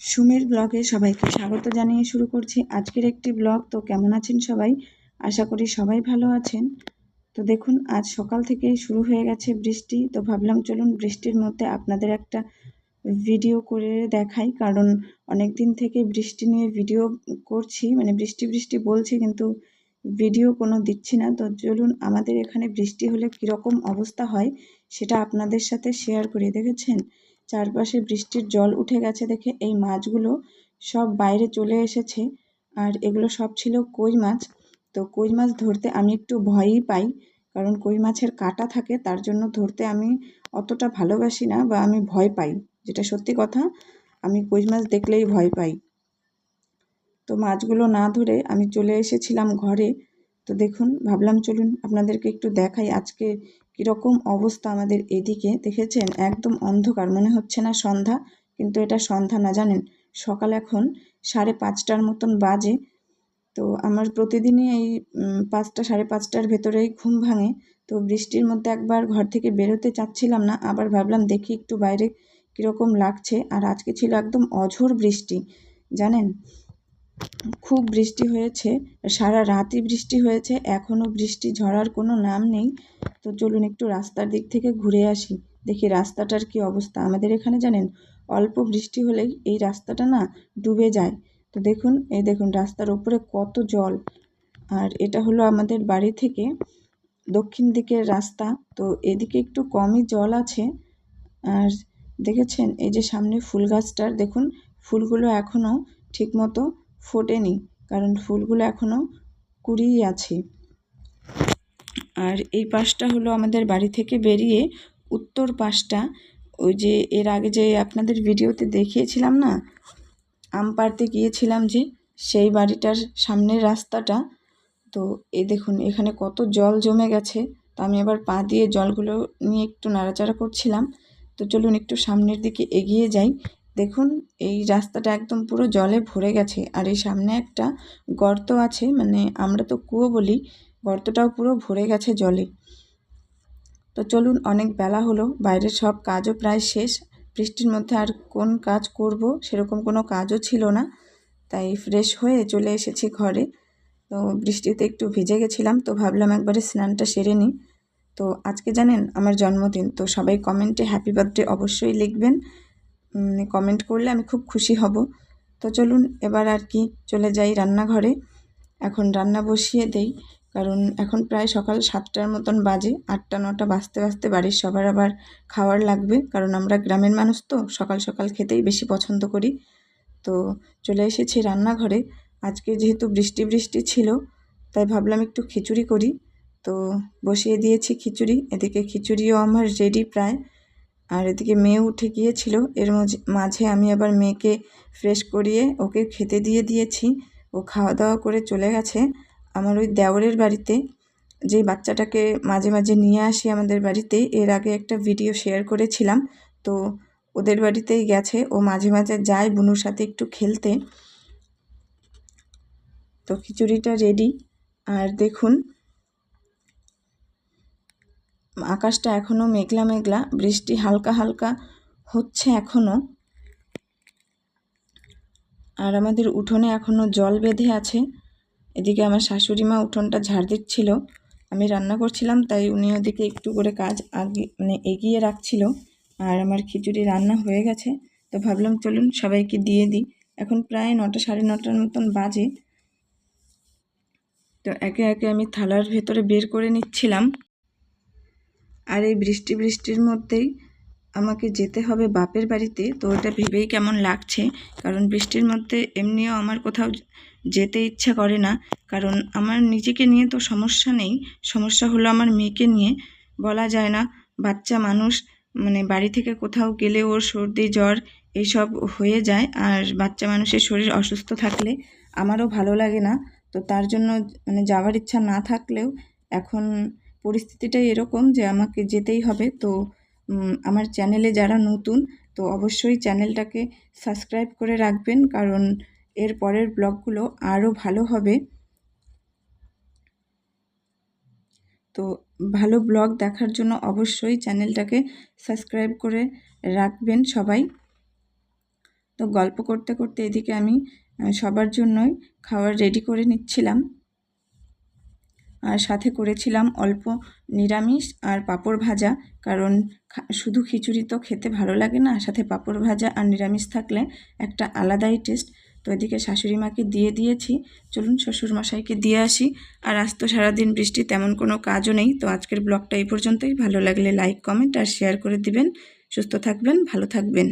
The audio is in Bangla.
সুমির ব্লগে সবাইকে স্বাগত জানিয়ে শুরু করছি আজকের একটি ব্লগ। তো কেমন আছেন সবাই? আশা করি সবাই ভালো আছেন। তো দেখুন, আজ সকাল থেকে শুরু হয়ে গেছে বৃষ্টি। তো ভাবলাম, চলুন বৃষ্টির মধ্যে আপনাদের একটা ভিডিও করে দেখাই। কারণ অনেক দিন থেকে বৃষ্টি নিয়ে ভিডিও করছি মানে বৃষ্টি বৃষ্টি বলছি, কিন্তু ভিডিও কোনো দিচ্ছি না। তো চলুন, আমাদের এখানে বৃষ্টি হলে কীরকম অবস্থা হয় সেটা আপনাদের সাথে শেয়ার করি, দেখেছেন? চারপাশে বৃষ্টির জল উঠে গেছে দেখে এই মাছগুলো সব বাইরে চলে এসেছে। আর এগুলো সব ছিল কই মাছ। তো কই মাছ ধরতে আমি একটু ভয়ই পাই, কারণ কই মাছের কাটা থাকে, তার জন্য ধরতে আমি অতটা ভালোবাসি না বা আমি ভয় পাই। যেটা সত্যি কথা, আমি কই মাছ দেখলেই ভয় পাই। তো মাছগুলো না ধরে আমি চলে এসেছিলাম ঘরে। তো দেখুন, ভাবলাম চলুন আপনাদেরকে একটু দেখাই আজকে কীরকম অবস্থা আমাদের এদিকে, দেখেছেন? একদম অন্ধকার, মনে হচ্ছে না সন্ধ্যা, কিন্তু এটা সন্ধ্যা না, জানেন? সকাল এখন সাড়ে পাঁচটার মতন বাজে। তো আমার প্রতিদিনই এই পাঁচটা, সাড়ে পাঁচটার ভেতরেই ঘুম ভাঙে। তো বৃষ্টির মধ্যে একবার ঘর থেকে বেরোতে চাচ্ছিলাম না, আবার ভাবলাম দেখি একটু বাইরে কীরকম লাগছে। আর আজকে ছিল একদম অঝোর বৃষ্টি, জানেন? খুব বৃষ্টি হয়েছে, সারা রাতই বৃষ্টি হয়েছে, এখনও বৃষ্টি ঝরার কোনো নাম নেই। তো চলুন একটু রাস্তার দিক থেকে ঘুরে আসি, দেখি রাস্তাটার কি অবস্থা। আমাদের এখানে জানেন, অল্প বৃষ্টি হলেই এই রাস্তাটা না ডুবে যায়। তো দেখুন, এই দেখুন রাস্তার ওপরে কত জল। আর এটা হলো আমাদের বাড়ি থেকে দক্ষিণ দিকের রাস্তা। তো এদিকে একটু কমই জল আছে। আর দেখেছেন, এই যে সামনে ফুল গাছটার, দেখুন, ফুলগুলো এখনও ঠিকমতো ফোটেনি, কারণ ফুলগুলো এখনও কুড়িই আছে। আর এই পাশটা হলো আমাদের বাড়ি থেকে বেরিয়ে উত্তর পাশটা। ওই যে এর আগে যে আপনাদের ভিডিওতে দেখিয়েছিলাম না, আম পাড়তে গিয়েছিলাম যে, সেই বাড়িটার সামনের রাস্তাটা। তো এই দেখুন, এখানে কত জল জমে গেছে। তো আমি আবার পা দিয়ে জলগুলো নিয়ে একটু নাড়াচাড়া করছিলাম। তো চলুন একটু সামনের দিকে এগিয়ে যাই। দেখুন, এই রাস্তাটা একদম পুরো জলে ভরে গেছে। আর এই সামনে একটা গর্ত আছে মানে আমরা তো কুয়ো বলি, গর্তটাও পুরো ভরে গেছে জলে। তো চলুন, অনেক বেলা হলো, বাইরের সব কাজও প্রায় শেষ। বৃষ্টির মধ্যে আর কোন কাজ করব, সেরকম কোনো কাজও ছিল না। তাই ফ্রেশ হয়ে চলে এসেছি ঘরে। তো বৃষ্টিতে একটু ভিজে গেছিলাম, তো ভাবলাম একবারে স্নানটা সেরে নিই। তো আজকে জানেন, আমার জন্মদিন, তো সবাই কমেন্টে হ্যাপি বার্থডে অবশ্যই লিখবেন। কমেন্ট করলে আমি খুব খুশি হব। তো চলুন, এবার আর কি চলে যাই রান্নাঘরে। এখন রান্না বসিয়ে দেই, কারণ এখন প্রায় সকাল সাতটার মতন বাজে। আটটা, নটা বাজতে বাজতে বাড়ির সবার আবার খাওয়ার লাগবে, কারণ আমরা গ্রামের মানুষ তো, সকাল সকাল খেতেই বেশি পছন্দ করি। তো চলে এসেছি রান্নাঘরে। আজকে যেহেতু বৃষ্টি বৃষ্টি ছিল, তাই ভাবলাম একটু খিচুড়ি করি। তো বসিয়ে দিয়েছি খিচুড়ি, এদিকে খিচুড়িও আমার রেডি প্রায়। আর এদিকে মেয়ে উঠে গিয়েছিল। এর মাঝে আমি আবার মেয়েকে ফ্রেশ করিয়ে ওকে খেতে দিয়ে দিয়েছি। ও খাওয়া দাওয়া করে চলে গেছে আমার ওই দেওরের বাড়িতে। যে বাচ্চাটাকে মাঝে মাঝে নিয়ে আসি আমাদের বাড়িতে, এর আগে একটা ভিডিও শেয়ার করেছিলাম। তো ওদের বাড়িতেই গেছে। ও মাঝে মাঝে যায় বুনুর সাথে একটু খেলতে। তো খিচুড়িটা রেডি আর দেখুন আকাশটা এখনও মেঘলা মেঘলা, বৃষ্টি হালকা হালকা হচ্ছে এখনও। আর আমাদের উঠোনে এখনও জল বেঁধে আছে। এদিকে আমার শাশুড়ি মা উঠোনটা ঝাড় দিচ্ছিল। আমি রান্না করছিলাম, তাই উনি ওদিকে একটু করে কাজ আগে মানে এগিয়ে রাখছিল। আর আমার খিচুড়ি রান্না হয়ে গেছে। তো ভাবলাম, চলুন সবাইকে দিয়ে দিই। এখন প্রায় নটা, সাড়ে নটার মতন বাজে। তো একে একে আমি থালার ভেতরে বের করে নিচ্ছিলাম। আর এই বৃষ্টি বৃষ্টির মধ্যেই আমাকে যেতে হবে বাপের বাড়িতে। তো ওটা ভেবেই কেমন লাগছে? কারণ বৃষ্টির মধ্যে এমনিও আমার কোথাও যেতে ইচ্ছা করে না। কারণ আমার নিজেকে নিয়ে তো সমস্যা নেই। সমস্যা হলো আমার মেয়েকে নিয়ে। বলা যায় না, বাচ্চা মানুষ মানে বাড়ি থেকে কোথাও গেলে ওর সর্দি, জ্বর এইসব হয়ে যায়। আর বাচ্চা মানুষের শরীর অসুস্থ থাকলে আমারও ভালো লাগে না। তো তার জন্য মানে যাওয়ার ইচ্ছা না থাকলেও এখন পরিস্থিতিটাই এরকম যে আমাকে যেতেই হবে। তো আমার চ্যানেলে যারা নতুন, তো অবশ্যই চ্যানেলটাকে সাবস্ক্রাইব করে রাখবেন, কারণ এর পরের ব্লগগুলো আরও ভালো হবে। তো, ভালো ব্লগ দেখার জন্য অবশ্যই চ্যানেলটাকে সাবস্ক্রাইব করে রাখবেন সবাই। তো, গল্প করতে করতে এদিকে আমি সবার জন্যই খাবার রেডি করে নিচ্ছিলাম। আর সাথে করেছিলাম অল্প নিরামিষ আর পাঁপড় ভাজা। কারণ শুধু খিচুড়ি তো খেতে ভালো লাগে না, সাথে পাঁপড় ভাজা আর নিরামিষ থাকলে একটা আলাদাই টেস্ট তো এদিকে শাশুড়ি মাকে দিয়ে দিয়েছি। চলুন শ্বশুর মশাইকে দিয়ে আসি। আর আজ তো সারাদিন বৃষ্টি, তেমন কোনো কাজও নেই। তো আজকের ব্লগটা এই পর্যন্তই। ভালো লাগলে লাইক কমেন্ট আর শেয়ার করে দিবেন। সুস্থ থাকবেন, ভালো থাকবেন।